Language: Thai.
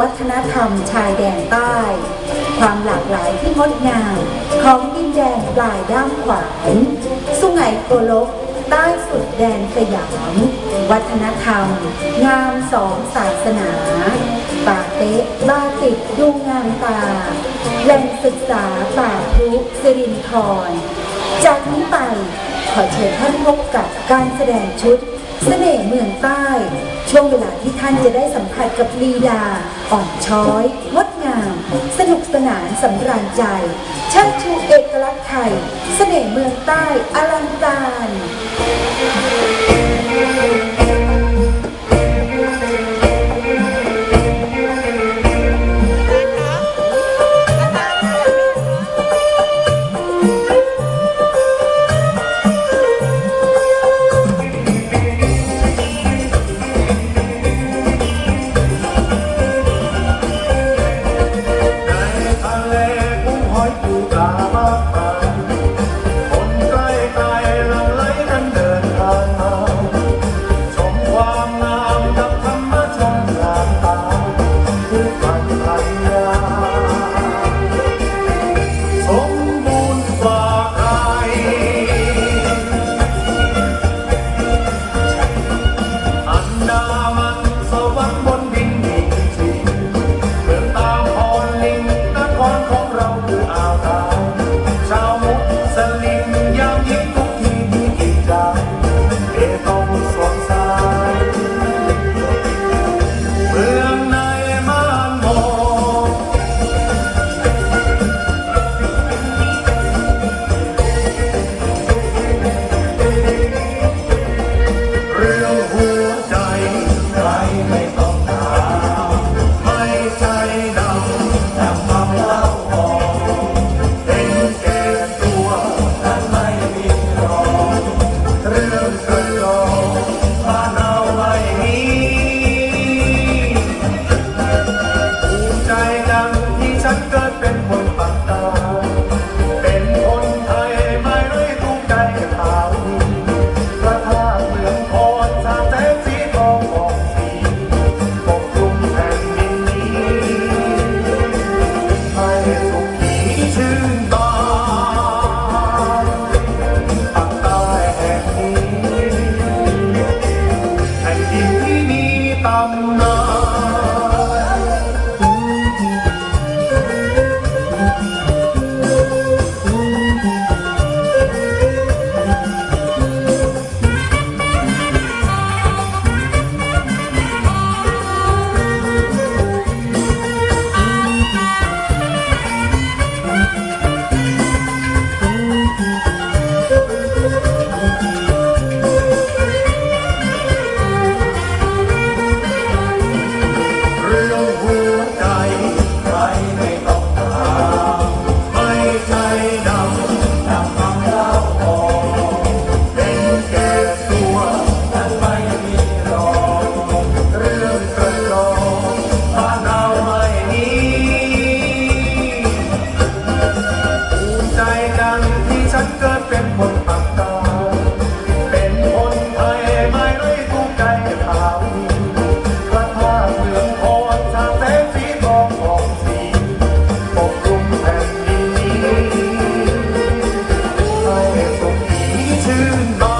วัฒนธรรมชายแดนใต้ ความหลากหลายที่งดงามของดินแดนปลายด้ามขวานสุไหงโกลกใต้สุดแดนสยาม วัฒนธรรม งามสองศาสนาป่าเต๊ะบ้าติดดูงงามตาแหล่งศึกษาป่าพรุสิรินทรจากนี้ไปขอเชิญท่านพบกับการแสดงชุด เสน่ห์เมืองใต้ ช่วงเวลาที่ท่านจะได้สัมผัสกับลีลา อ่อนช้อยงดงาม สนุกสนานสำราญใจช่างชูเอกลักษณ์ไทย เสน่ห์เมืองใต้อลังการ vai mudar, papai. Good.